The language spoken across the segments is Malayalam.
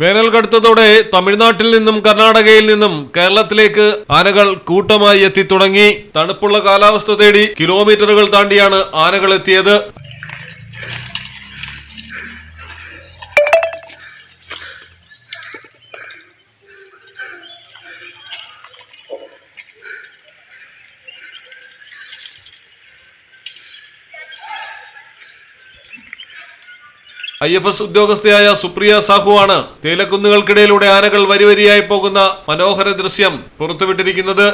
വേനൽ കടുത്തതോടെ തമിഴ്നാട്ടിൽ നിന്നും കർണാടകയിൽ നിന്നും കേരളത്തിലേക്ക് ആനകൾ കൂട്ടമായി എത്തി തുടങ്ങി. തണുപ്പുള്ള കാലാവസ്ഥ തേടി കിലോമീറ്ററുകൾ താണ്ടിയാണ് ആനകൾ എത്തിയത്. ഐ എഫ് എസ് ഉദ്യോഗസ്ഥയായ സുപ്രിയ സാഹു ആണ് തേയിലക്കുന്നുകൾക്കിടയിലൂടെ ആനകൾ വരിവരിയായി പോകുന്ന മനോഹര ദൃശ്യം പുറത്തുവിട്ടിരിക്കുന്നത്.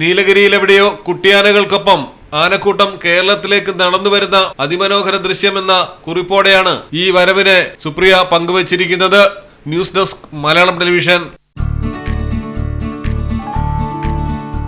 നീലഗിരിയിലെവിടെയോ കുട്ടിയാനകൾക്കൊപ്പം ആനക്കൂട്ടം കേരളത്തിലേക്ക് നടന്നു വരുന്ന അതിമനോഹര ദൃശ്യമെന്ന കുറിപ്പോടെയാണ് ഈ വരവിനെ സുപ്രിയ പങ്കുവച്ചിരിക്കുന്നത്. News desk Malayalam television.